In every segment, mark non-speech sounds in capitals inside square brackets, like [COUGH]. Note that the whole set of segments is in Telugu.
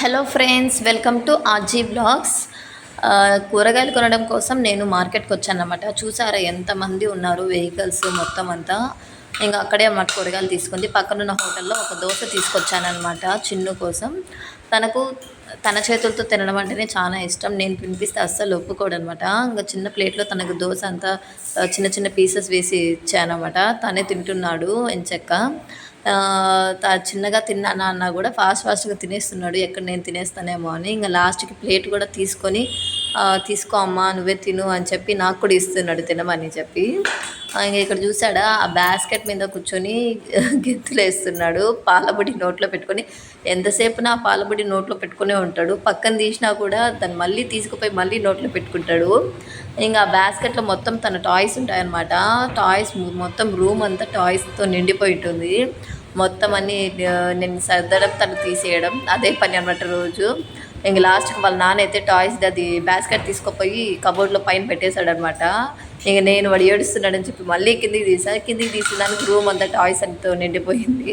Hello friends welcome to RG blogs కూరగాయలు కొనడం కోసం నేను మార్కెట్కి వచ్చాను అనమాట చూసారా ఎంతమంది ఉన్నారు వెహికల్స్ మొత్తం అంతా? ఇంకా అక్కడే అన్నమాట కూరగాయలు తీసుకుంది. పక్కనున్న హోటల్లో ఒక దోశ తీసుకొచ్చానమాట చిన్ను కోసం. తనకు తన చేతులతో తినడం అంటేనే చాలా ఇష్టం. నేను తినిపిస్తే అస్సలు ఒప్పుకోడు అనమాట ఇంకా చిన్న ప్లేట్లో తనకు దోశ అంతా చిన్న చిన్న పీసెస్ వేసి ఇచ్చానమాట తనే తింటున్నాడు ఎంచక్క చిన్నగా తిన్నానా అన్నా కూడా ఫాస్ట్ ఫాస్ట్గా తినేస్తున్నాడు ఎక్కడ నేను తినేస్తానేమో అని. ఇంకా లాస్ట్కి ప్లేట్ కూడా తీసుకొని తీసుకో అమ్మా నువ్వే తిను అని చెప్పి నాకు కూడా ఇస్తున్నాడు తినమని చెప్పి. ఇంకా ఇక్కడ చూసాడా ఆ బాస్కెట్ మీద కూర్చొని [LAUGHS] గెంతులు వేస్తున్నాడు. పాలబుడి నోట్లో పెట్టుకొని ఎంతసేపు నా పాలబుడి నోట్లో పెట్టుకునే ఉంటాడు? పక్కన తీసినా కూడా దాన్ని మళ్ళీ తీసుకుపోయి మళ్ళీ నోట్లో పెట్టుకుంటాడు. ఇంకా ఆ బాస్కెట్లో మొత్తం తన టాయ్స్ ఉంటాయన్నమాట. టాయ్స్ మొత్తం రూమ్ అంతా టాయ్స్తో నిండిపోయి ఉంటుంది. మొత్తం అన్ని నేను సర్దడం తను తీసేయడం అదే పని అనమాట రోజు. ఇంక లాస్ట్కి వాళ్ళ నాన్న అయితే టాయ్స్ అది బాస్కెట్ తీసుకుపోయి కబోర్డ్లో పైన పెట్టేశాడు అనమాట ఇంక నేను వాడు ఏడుస్తున్నాడని చెప్పి మళ్ళీ కిందికి తీసాను కిందికి తీసిన దానికి రూమ్ అంతా టాయ్స్ అంతా నిండిపోయింది.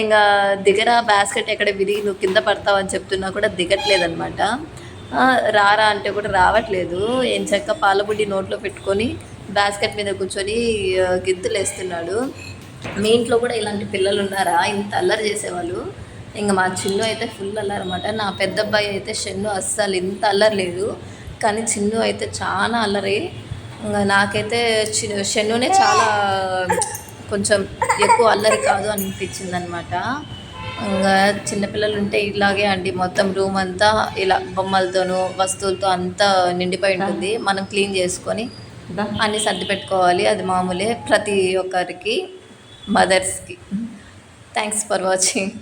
ఇంకా దిగర బాస్కెట్ ఎక్కడ విరిగి నువ్వు కింద పడతావు అని చెప్తున్నా కూడా దిగట్లేదనమాట. రారా అంటే కూడా రావట్లేదు. ఏం చెక్క పాలబుడ్డి నోట్లో పెట్టుకొని బాస్కెట్ మీద కూర్చొని గింతులు వేస్తున్నాడు మీ ఇంట్లో కూడా ఇలాంటి పిల్లలు ఉన్నారా ఇంత అల్లరి చేసేవాళ్ళు. ఇంకా మా చిన్ను అయితే ఫుల్ అల్లరి అనమాట నా పెద్ద అబ్బాయి అయితే షెన్ను అస్సలు ఇంత అల్లరి లేదు. కానీ చిన్ను అయితే చాలా అల్లరి. ఇంకా నాకైతే చి షెన్నునే చాలా కొంచెం ఎక్కువ అల్లరి కాదు అనిపించింది అనమాట ఇంకా చిన్నపిల్లలు ఉంటే ఇలాగే అండి. మొత్తం రూమ్ అంతా ఇలా బొమ్మలతోనూ వస్తువులతో అంతా నిండిపోయి ఉంటుంది. మనం క్లీన్ చేసుకొని అన్ని సర్ది పెట్టుకోవాలి. అది మామూలే ప్రతి ఒక్కరికి మదర్స్కి. Thanks for watching.